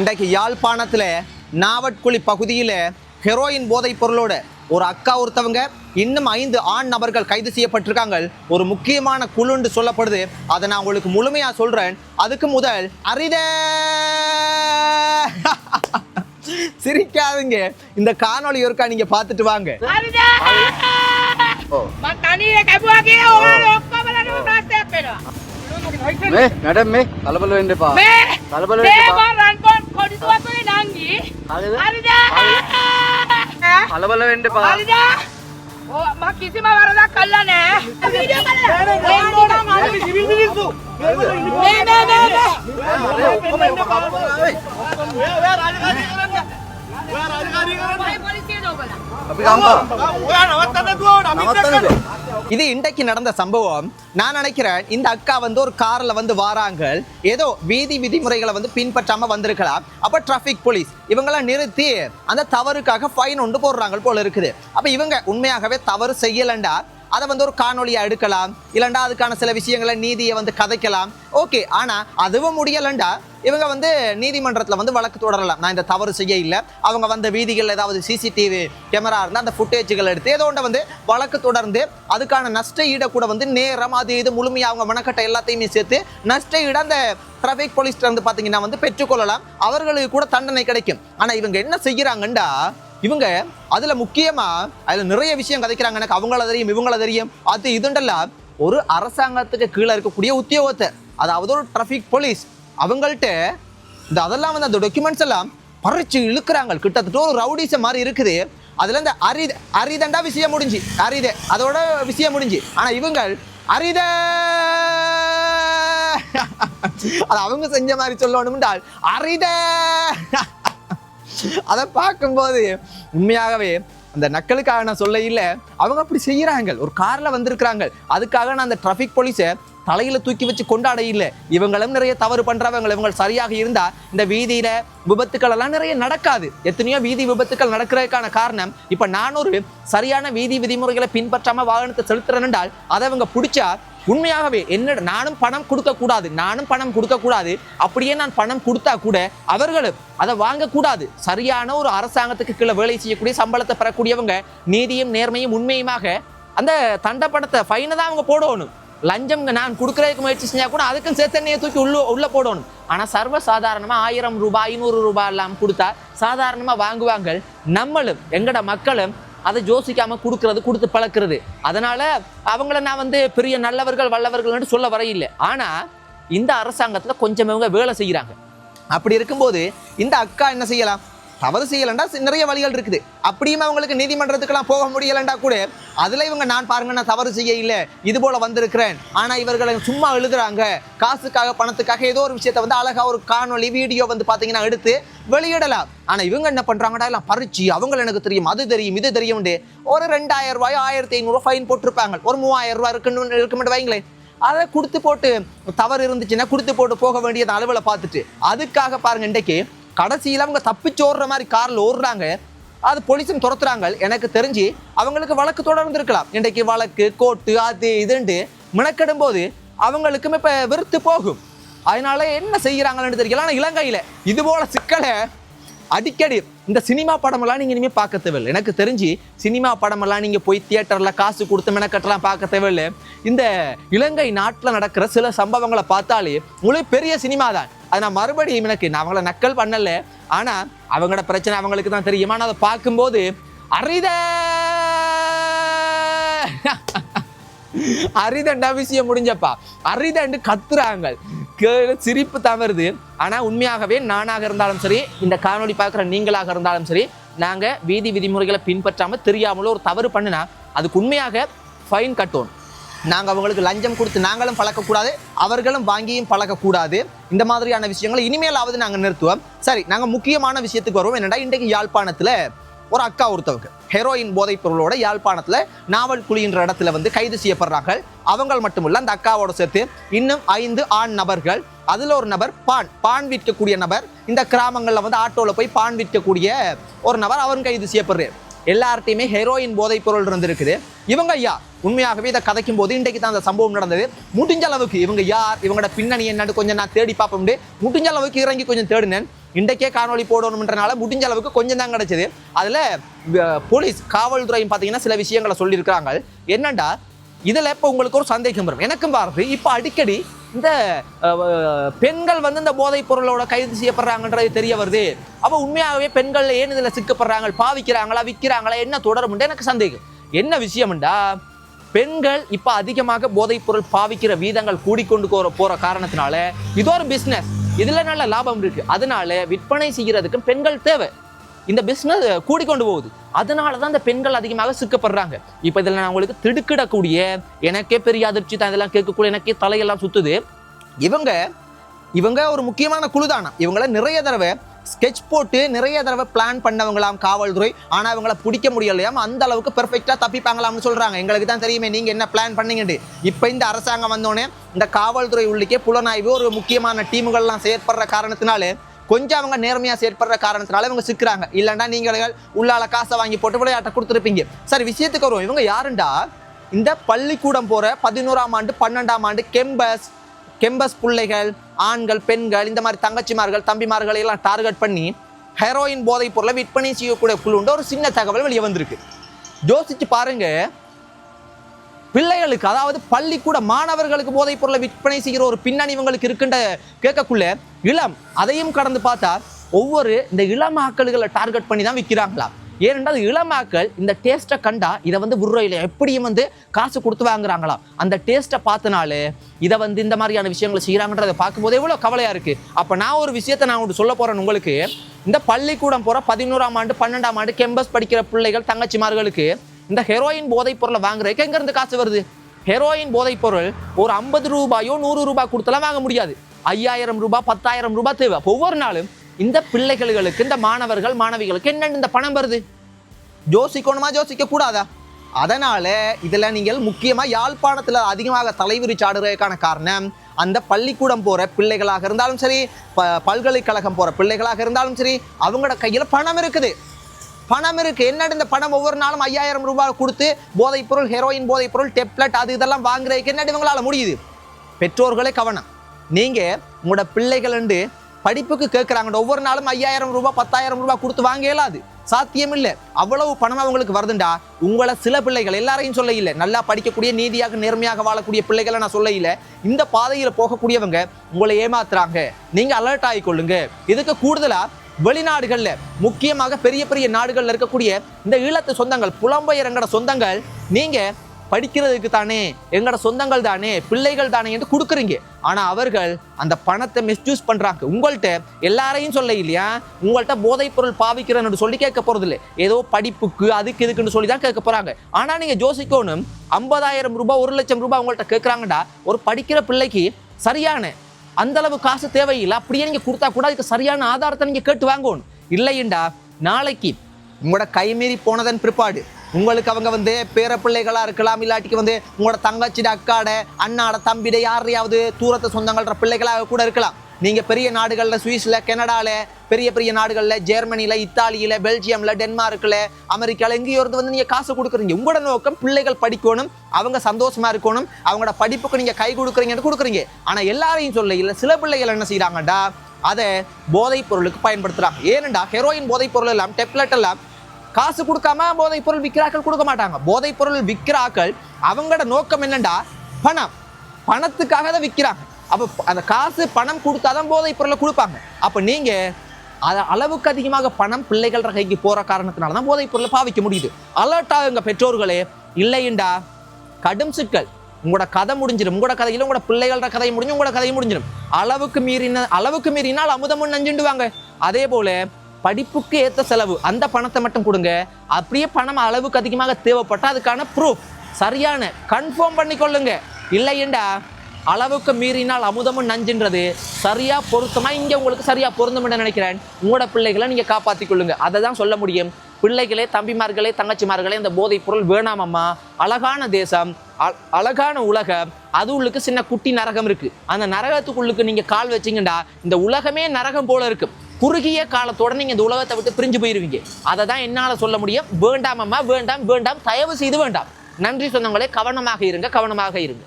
இன்றைக்கு யாழ்ப்பாணத்தில் நாவட்குழி பகுதியில் ஹெரோயின் போதைப் பொருளோட ஒரு அக்கா ஒருத்தவங்க இன்னும் ஐந்து ஆண் நபர்கள் கைது செய்யப்பட்டிருக்காங்க. ஒரு முக்கியமான குழுன்னு சொல்லப்படுது. அதை நான் உங்களுக்கு முழுமையாக சொல்கிறேன் அதுக்கு முதல் அரித! சிரிக்காதுங்க. இந்த காணொளி இருக்கா நீங்க பார்த்துட்டு வாங்க. மேடம் தலபல வேண்டியப்பா தலபல வேண்டியப்பா කොඩිතු වතුරේ නංගි. හරිද? හරිද? කලබල වෙන්න එපා. හරිද? ඕ මම කිසිම වරදක් කළා නෑ. වීඩියෝ බලලා. මේ සිවිල් මිනිස්සු. මේ මේ මේ මේ. ඔය ඔය රාජකාරී කරන්නේ. இது இன்றைக்கு நடந்த சம்பவம் நான் நினைக்கிறேன் இந்த அக்கா வந்து ஒரு காரில் வந்து வாராங்க ஏதோ வீதி விதிமுறைகளை வந்து பின்பற்றாம வந்திருக்கலாம் அப்போ டிராஃபிக் போலீஸ் இவங்களாம் நிறுத்தி அந்த தவறுக்காக ஃபைன் ஒன்று போடுறாங்க போல இருக்குது அப்போ இவங்க உண்மையாகவே தவறு செய்யலண்டா அதை வந்து ஒரு காணொலியாக எடுக்கலாம். இல்லைண்டா அதுக்கான சில விஷயங்களை நீதியை வந்து கதைக்கலாம். ஓகே ஆனால் அதுவும் முடியலண்டா. இவங்க வந்து நீதிமன்றத்தில் வந்து வழக்கு தொடரலாம். நான் இந்த தவறு செய்ய இல்லை. அவங்க வந்த வீதிகளில் ஏதாவது சிசிடிவி கேமரா இருந்தால் அந்த ஃபுட்டேஜுகள் எடுத்து ஏதோ ஒன்று வந்து வழக்கு தொடர்ந்து அதுக்கான நஷ்ட ஈட கூட வந்து நேரம் அது இது முழுமையாக அவங்க மனக்கட்டை எல்லாத்தையுமே சேர்த்து நஷ்ட ஈட அந்த டிராஃபிக் போலீஸ்ல வந்து பார்த்தீங்கன்னா வந்து பெற்றுக்கொள்ளலாம். அவர்களுக்கு கூட தண்டனை கிடைக்கும். ஆனால் இவங்க என்ன செய்கிறாங்கண்டா இவங்க அதுல முக்கியமா அதுல நிறைய விஷயம் கதைக்கிறாங்க. எனக்கு அவங்கள தெரியும் இவங்கள தெரியும். அது இதுண்டெல்லாம் ஒரு அரசாங்கத்துக்கு கீழே இருக்கக்கூடிய உத்தியோகத்தர் அதாவது ஒரு டிராஃபிக் போலீஸ் அவங்கள்ட்ட இந்த அதெல்லாம் வந்து அந்த டாக்குமெண்ட்ஸ் எல்லாம் பறிச்சு இழுக்கிறாங்க. கிட்டத்தட்ட ஒரு ரவுடிச மாதிரி இருக்குது. அதுல இந்த அரித அரிதண்டா விஷயம் முடிஞ்சு. அரித அதோட விஷயம் முடிஞ்சு. ஆனா இவங்கள் அரித! அது அவங்க செஞ்ச மாதிரி சொல்லணும் என்றால் அரித! அதை பார்க்கும்போது உண்மையாகவே அந்த நக்கலுக்காக நான் சொல்ல இல்லை. அவங்க அப்படி செய்கிறாங்க ஒரு காரில் வந்திருக்கிறாங்க. அதுக்காக நான் அந்த டிராஃபிக் போலீஸை தலையில தூக்கி வச்சு கொண்டாட இல்லை. இவங்களும் நிறைய தவறு பண்றவங்க. இவங்க சரியாக இருந்தா இந்த வீதியில விபத்துக்கள் எல்லாம் நிறைய நடக்காது. எத்தனையோ வீதி விபத்துக்கள் நடக்கிறதுக்கான காரணம் இப்ப நான் ஒரு சரியான வீதி விதிமுறைகளை பின்பற்றாம வாகனத்தை செலுத்துறேன் என்றால் அதை அவங்க பிடிச்சா உண்மையாகவே என்ன நானும் பணம் கொடுக்க கூடாது நானும் பணம் கொடுக்க கூடாது அப்படியே நான் பணம் கொடுத்தா கூட அவர்களும் அதை வாங்கக்கூடாது. சரியான ஒரு அரசாங்கத்துக்கு கீழே வேலை செய்யக்கூடிய சம்பளத்தை பெறக்கூடியவங்க நீதியும் நேர்மையும் உண்மையுமாக அந்த தண்டப்படத்தை ஃபைனை தான் அவங்க போடணும். லஞ்சம் நான் கொடுக்கறதுக்கு முயற்சி செஞ்சா கூட அதுக்கும் சேத்தனையை தூக்கி உள்ள உள்ள போடணும். ஆனால் சர்வ சாதாரணமாக ஆயிரம் ரூபாய் ஐநூறு ரூபாய் எல்லாம் கொடுத்தா சாதாரணமாக வாங்குவாங்க. நம்மளும் எங்கட மக்களும் அதை யோசிக்காமல் கொடுக்கறது கொடுத்து பழக்கிறது. அதனால் அவங்கள நான் வந்து பெரிய நல்லவர்கள் வல்லவர்கள்னு சொல்ல வரையில்லை. ஆனால் இந்த அரசாங்கத்தில் கொஞ்சம் இவங்க வேலை செய்கிறாங்க அப்படி இருக்கும்போது இந்த அக்கா என்ன செய்யலாம்? தவறு செய்யலண்டா நிறைய வழிகள் இருக்குது. அப்படியும் அவங்களுக்கு நீதிமன்றத்துக்கெல்லாம் போக முடியலண்டா கூட அதில் இவங்க நான் பாருங்க நான் தவறு செய்ய இல்லை இது போல வந்திருக்கிறேன். ஆனால் இவர்களை சும்மா எழுதுறாங்க. காசுக்காக பணத்துக்காக ஏதோ ஒரு விஷயத்தை வந்து அழகாக ஒரு காணொலி வீடியோ வந்து பார்த்தீங்கன்னா எடுத்து வெளியிடலாம். ஆனால் இவங்க என்ன பண்ணுறாங்கடா எல்லாம் பறிச்சு அவங்கள எனக்கு தெரியும் அது தெரியும் இது தெரியும் ஒரு ரெண்டாயிரம் ரூபாய் ஆயிரத்தி ஐநூறுரூவா ஃபைன் போட்டிருப்பாங்க. ஒரு மூவாயிரம் ரூபாய் இருக்குன்னு இருக்குமெட்டு வைங்களேன். அதை கொடுத்து போட்டு தவறு இருந்துச்சுன்னா கொடுத்து போட்டு போக வேண்டியது அளவில் பார்த்துட்டு அதுக்காக பாருங்க இன்றைக்கு கடைசியில் அவங்க தப்பிச்சு ஓடுற மாதிரி காரில் ஓடுறாங்க. அது போலீஸும் துரத்துறாங்க. எனக்கு தெரிஞ்சு அவங்களுக்கு வழக்கு தொடர்ந்து இருக்கலாம் இன்றைக்கு வழக்கு கோர்ட்டு அது இதுன்ட்டு மினக்கிடும் போது அவங்களுக்கும் இப்போ வெறுத்து போகும். அதனால என்ன செய்கிறாங்கன்னு தெரியல. ஆனால் இலங்கையில் இது போல சிக்கலை அடிக்கடி இந்த சினிமா படமெல்லாம் நீங்கள் இனிமேல் பார்க்க தேவையில்லை. எனக்கு தெரிஞ்சு சினிமா படமெல்லாம் நீங்கள் போய் தியேட்டரில் காசு கொடுத்து மெனக்கட்டெல்லாம் பார்க்க தேவையில்லை. இந்த இலங்கை நாட்டில் நடக்கிற சில சம்பவங்களை பார்த்தாலே முழு பெரிய சினிமா தான் அது நான் மறுபடியும் எனக்கு நான் அவங்கள நக்கல் பண்ணலை. ஆனால் அவங்களோட பிரச்சனை அவங்களுக்கு தான் தெரியும். ஆனால் அதை பார்க்கும்போது அரித! அரிதண்டா விஷயம் முடிஞ்சப்பா. அரிதண்டு கத்துறாங்க. சிரிப்பு தவறுது. ஆனால் உண்மையாகவே நானாக இருந்தாலும் சரி இந்த காணொளி பார்க்குற நீங்களாக இருந்தாலும் சரி நாங்கள் வீதி விதிமுறைகளை பின்பற்றாமல் தெரியாமலோ ஒரு தவறு பண்ணுனா அதுக்கு உண்மையாக ஃபைன் கட்டணும் நாங்கள் அவங்களுக்கு லஞ்சம் கொடுத்து நாங்களும் பழக்கக்கூடாது அவர்களும் வாங்கியும் பழக்கக்கூடாது இந்த மாதிரியான விஷயங்களை இனிமேலாவது நாங்கள் நிறுத்துவோம். சரி நாங்கள் முக்கியமான விஷயத்துக்கு வருவோம். என்னடா இன்றைக்கு யாழ்ப்பாணத்தில் ஒரு அக்கா ஒருத்தவங்க ஹெரோயின் போதைப் பொருளோட யாழ்ப்பாணத்தில் நாவல் குழின்ற இடத்துல வந்து கைது செய்யப்படுறாங்க. அவங்க மட்டுமில்ல அந்த அக்காவோட சேர்த்து இன்னும் ஐந்து ஆண் நபர்கள். அதில் ஒரு நபர் பான் பான் விற்கக்கூடிய நபர். இந்த கிராமங்களில் வந்து ஆட்டோவில் போய் பான் விற்கக்கூடிய ஒரு நபர் அவரும் கைது செய்யப்படுறார். எல்லார்ட்டையுமே ஹெரோயின் போதைப் பொருள் இருந்திருக்குது. இவங்க ஐயா உண்மையாகவே இதை கதைக்கும் போது இன்றைக்கு தான் அந்த சம்பவம் நடந்தது. முடிஞ்ச அளவுக்கு இவங்க யார்? இவங்களோட பின்னணி என்னன்னு கொஞ்சம் நான் தேடி பார்ப்போம்னு முடிஞ்ச அளவுக்கு இறங்கி கொஞ்சம் தேடினேன். இன்றைக்கே காணொலி போடணும்ன்றனால முடிஞ்ச அளவுக்கு கொஞ்சம் தான் கிடைச்சது. அதில் போலீஸ் காவல்துறையும் பார்த்தீங்கன்னா சில விஷயங்களை சொல்லியிருக்கிறாங்க. என்னண்டா? இதில் இப்போ உங்களுக்கு ஒரு சந்தேகம் வரும். எனக்கும் பாருது இப்போ அடிக்கடி இந்த பெண்கள் வந்து இந்த போதைப் பொருளோட கைது செய்யப்படுறாங்கன்றது தெரிய வருது. அப்போ உண்மையாகவே பெண்கள் ஏன் இதில் சிக்கப்படுறாங்க? பாவிக்கிறாங்களா விற்கிறாங்களா? என்ன தொடரும்ன்ற எனக்கு சந்தேகம். என்ன விஷயம்டா பெண்கள் இப்போ அதிகமாக போதைப் பொருள் பாவிக்கிற வீதங்கள் கூடிக்கொண்டு போகிற போற காரணத்தினால இது ஒரு பிஸ்னஸ் இதுல நல்ல லாபம் இருக்கு. அதனால விற்பனை செய்யறதுக்கு பெண்கள் தேவை. இந்த பிஸ்னஸ் கூடிக்கொண்டு போகுது. அதனால தான் இந்த பெண்கள் அதிகமாக சிக்கப்படுறாங்க. இப்போ இதில் நான் உங்களுக்கு திடுக்கிடக்கூடிய எனக்கே பெரிய அதிர்ச்சி தான் இதெல்லாம் கேட்கக்கூடிய எனக்கே தலையெல்லாம் சுற்றுது இவங்க இவங்க ஒரு முக்கியமான குழு தானா இவங்கள நிறைய தடவை ஸ்கெட்ச் போட்டு நிறைய தடவை பிளான் பண்ணவங்களாம் காவல்துறை. ஆனால் அவங்கள பிடிக்க முடியலையாம். அந்த அளவுக்கு பெர்ஃபெக்டாக தப்பிப்பாங்களாம்னு சொல்கிறாங்க எங்களுக்கு தான் தெரியுமே நீங்கள் என்ன பிளான் பண்ணீங்கன்னு இப்போ இந்த அரசாங்கம் வந்தோடனே இந்த காவல்துறை உள்ளிக்கே புலனாய்வு ஒரு முக்கியமான டீமுகள்லாம் செயற்படுற காரணத்தினாலே கொஞ்சம் அவங்க நேர்மையா செயற்படுற காரணத்தினால இவங்க சிக்கிறாங்க. இல்லைன்னா நீங்கள் உள்ளால காசை வாங்கி போட்டு விளையாட்டை கொடுத்துருப்பீங்க. சரி விஷயத்துக்கு வருவோம். இவங்க யாருண்டா? இந்த பள்ளிக்கூடம் போற பதினோராம் ஆண்டு பன்னெண்டாம் ஆண்டு கெம்பஸ் கெம்பஸ் பிள்ளைகள் ஆண்கள் பெண்கள் இந்த மாதிரி தங்கச்சிமார்கள் தம்பிமார்களை எல்லாம் டார்கெட் பண்ணி ஹெரோயின் போதைப் பொருளை விற்பனை செய்யக்கூடிய குழுன்ற ஒரு சின்ன தகவல் வெளியே வந்திருக்கு. யோசிச்சு பாருங்க. பிள்ளைகளுக்கு அதாவது பள்ளிக்கூட மாணவர்களுக்கு போதைப் பொருளை விற்பனை செய்கிற ஒரு பின்னணி இவங்களுக்கு இருக்குன்ற கேட்கக்குள்ள இளம் அதையும் கடந்து பார்த்தா ஒவ்வொரு இந்த இளம் இளமாக்களுகளை டார்கெட் பண்ணி தான் விற்கிறாங்களா ஏனென்றால் இளமாக்கள் இந்த டேஸ்ட்டை கண்டா இதை வந்து உருவையில் எப்படியும் வந்து காசு கொடுத்து வாங்குறாங்களாம் அந்த டேஸ்ட்டை பார்த்தனால இதை வந்து இந்த மாதிரியான விஷயங்களை செய்கிறாங்கன்றதை பார்க்கும்போது எவ்வளோ கவலையாக இருக்குது அப்போ நான் ஒரு விஷயத்தை நான் உங்களுக்கு சொல்ல போகிறேன் உங்களுக்கு. இந்த பள்ளிக்கூடம் போகிற பதினோராம் ஆண்டு பன்னெண்டாம் ஆண்டு கெம்பஸ் படிக்கிற பிள்ளைகள் தங்கச்சிமார்களுக்கு இந்த ஹெரோயின் போதைப் பொருளை வாங்குறதுக்கு எங்கேருந்து காசு வருது? ஹெரோயின் போதைப் பொருள் ஒரு ஐம்பது ரூபாயோ நூறு ரூபாய் கொடுத்தலாம் வாங்க முடியாது. ஐயாயிரம் ரூபாய் பத்தாயிரம் ரூபாய் தேவை. ஒவ்வொரு நாளும் இந்த பிள்ளைகளுக்கு இந்த மாணவர்கள் மாணவிகளுக்கு என்னென்ன இந்த பணம் வருது? யோசிக்கணுமா யோசிக்க கூடாதா அதனால இதில் நீங்கள் முக்கியமாக யாழ்ப்பாணத்தில் அதிகமாக தலைவிரிச்சு ஆடுறதுக்கான காரணம் அந்த பள்ளிக்கூடம் போகிற பிள்ளைகளாக இருந்தாலும் சரி ப- பல்கலைக்கழகம் போகிற பிள்ளைகளாக இருந்தாலும் சரி அவங்களோட கையில் பணம் இருக்குது. பணம் இருக்கு. என்ன இந்த பணம் ஒவ்வொரு நாளும் ஐயாயிரம் ரூபாய் கொடுத்து போதைப் பொருள் ஹெரோயின் போதைப் பொருள் டெப்லெட் அது இதெல்லாம் வாங்குறதுக்கு என்ன இவங்களால முடியுது? பெற்றோர்களே கவனம். நீங்க உங்களோட பிள்ளைகள் வந்து படிப்புக்கு கேட்குறாங்க ஒவ்வொரு நாளும் ஐயாயிரம் ரூபாய் பத்தாயிரம் ரூபாய் கொடுத்து வாங்க இயலாது. சாத்தியம் இல்லை அவ்வளவு பணம் அவங்களுக்கு வருதுண்டா. உங்களை சில பிள்ளைகள் எல்லாரையும் சொல்ல இல்லை. நல்லா படிக்கக்கூடிய நீதியாக நேர்மையாக வாழக்கூடிய பிள்ளைகளை நான் சொல்ல இல்லை. இந்த பாதையில் போகக்கூடியவங்க உங்களை ஏமாத்துறாங்க. நீங்க அலர்ட் ஆகிக்கொள்ளுங்க. இதுக்கு கூடுதலா வெளிநாடுகளில் முக்கியமாக பெரிய பெரிய நாடுகளில் இருக்கக்கூடிய இந்த ஈழத்து சொந்தங்கள் புலம்பெயர் சொந்தங்கள் நீங்கள் படிக்கிறதுக்கு தானே எங்களோட சொந்தங்கள் தானே பிள்ளைகள் தானே என்று கொடுக்குறீங்க. ஆனால் அவர்கள் அந்த பணத்தை மிஸ்யூஸ் பண்ணுறாங்க உங்கள்கிட்ட எல்லாரையும் சொல்ல இல்லையா? உங்கள்கிட்ட போதைப்பொருள் பாவிக்கிறன்னு பாவிக்கிறேன்னு சொல்லி கேட்க போறது இல்லை ஏதோ படிப்புக்கு அதுக்கு இதுக்குன்னு சொல்லி தான் கேட்க போகிறாங்க ஆனால் நீங்கள் ஜோசிக்கோனும் ஐம்பதாயிரம் ரூபாய் ஒரு லட்சம் ரூபாய் உங்கள்கிட்ட கேட்குறாங்கடா ஒரு படிக்கிற பிள்ளைக்கு சரியான அந்த அளவு காசு தேவையில்லை. அப்படியே நீங்க கொடுத்தா கூட அதுக்கு சரியான ஆதாரத்தை நீங்க கேட்டு வாங்கணும். இல்லையண்டா நாளைக்கு உங்களோட கைமீறி போனதன் பிற்பாடு உங்களுக்கு அவங்க வந்து பேர பிள்ளைகளா இருக்கலாம் இல்லாட்டிக்கு வந்து உங்களோட தங்கச்சிட அக்காட அண்ணாட தம்பிட யாரையாவது தூரத்தை சொந்தங்கள்ற பிள்ளைகளாக கூட இருக்கலாம். நீங்கள் பெரிய நாடுகளில் சுவிஸில் கனடால பெரிய பெரிய நாடுகளில் ஜெர்மனியில் இத்தாலியில் பெல்ஜியமில் டென்மார்க்கில் அமெரிக்காவில் எங்கேயோ இருந்து வந்து நீங்கள் காசு கொடுக்குறீங்க. உங்களோட நோக்கம் பிள்ளைகள் படிக்கணும் அவங்க சந்தோஷமாக இருக்கணும் அவங்களோட படிப்புக்கு நீங்கள் கை கொடுக்குறீங்கன்னு கொடுக்குறீங்க. ஆனால் எல்லாரையும் சொல்ல இல்லை. சில பிள்ளைகள் என்ன செய்கிறாங்கடா அதை போதைப் பொருளுக்கு பயன்படுத்துகிறாங்க ஏனண்டா ஹெரோயின் போதைப் பொருள் எல்லாம் டெப்லெட் எல்லாம் காசு கொடுக்காம போதைப் பொருள் விற்கிறாக்கள் கொடுக்க மாட்டாங்க. போதைப் பொருள் விற்கிறாக்கள் அவங்களோட நோக்கம் என்னண்டா பணம். பணத்துக்காக தான் விற்கிறாங்க. அப்போ அந்த காசு பணம் கொடுத்தாதான் போதை பொருளை கொடுப்பாங்க. அப்போ நீங்கள் அதை அளவுக்கு அதிகமாக பணம் பிள்ளைகள் கைக்கு போகிற காரணத்தினால தான் போதைப் பொருளை பாவிக்க முடியுது. அலர்ட்டாக எங்கள் பெற்றோர்களே. இல்லைண்டா கடும் சிக்கல். உங்களோட கதை முடிஞ்சிடும் உங்களோட கதையில் உங்களோட பிள்ளைகளோட கதை முடிஞ்சு உங்களோட கதை முடிஞ்சிடும் அளவுக்கு மீறின அளவுக்கு மீறினால் அமுதமும் நஞ்சுண்டுவாங்க. அதே போல் படிப்புக்கு ஏற்ற செலவு அந்த பணத்தை மட்டும் கொடுங்க. அப்படியே பணம் அளவுக்கு அதிகமாக தேவைப்பட்டால் அதுக்கான ப்ரூஃப் சரியான கன்ஃபார்ம் பண்ணிக்கொள்ளுங்க. இல்லையண்டா. அளவுக்கு மீறினால் அமுதமும் நஞ்சுன்றது. சரியா பொருத்தமா? இங்க உங்களுக்கு சரியா பொருந்தும் நினைக்கிறேன். உங்களோட பிள்ளைகளை நீங்க காப்பாத்திக் கொள்ளுங்க. அதை தான் சொல்ல முடியும். பிள்ளைகளே தம்பிமார்களே தங்கச்சிமார்களே இந்த போதைப் பொருள் வேணாமம்மா அழகான தேசம் அ- அழகான உலகம். அது உள்ளுக்கு சின்ன குட்டி நரகம் இருக்கு. அந்த நரகத்துக்குள்ளுக்கு நீங்க கால் வச்சீங்கடா இந்த உலகமே நரகம் போல இருக்கு குறுகிய காலத்தோட நீங்க இந்த உலகத்தை விட்டு பிரிஞ்சு போயிருவீங்க. அதை தான் என்னால் சொல்ல முடியும். வேண்டாமம்மா வேண்டாம் வேண்டாம். தயவு செய்து வேண்டாம். நன்றி சொந்தங்களே கவனமாக இருங்க கவனமாக இருங்க.